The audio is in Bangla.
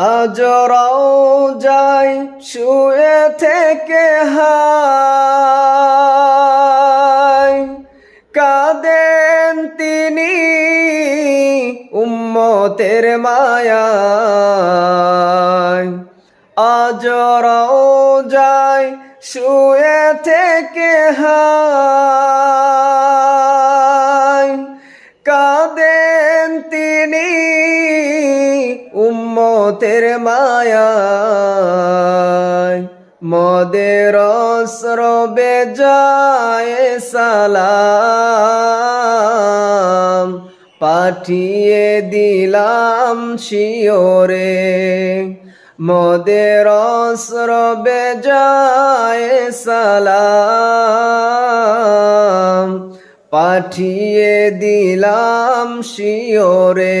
আজরাও যায় শুয়ে থেকে হায়। কাঁদেন তিনি উম্মতের মায়ায়। আজরাও যায় শুয়ে থেকে হায়। উম্মতের মায়ায়, মদের স্রবে যায় সালাম। পাঠিয়ে দিলাম শিওরে, মদের স্রবে যায় সালাম। পাঠিয়ে দিলাম শিওরে।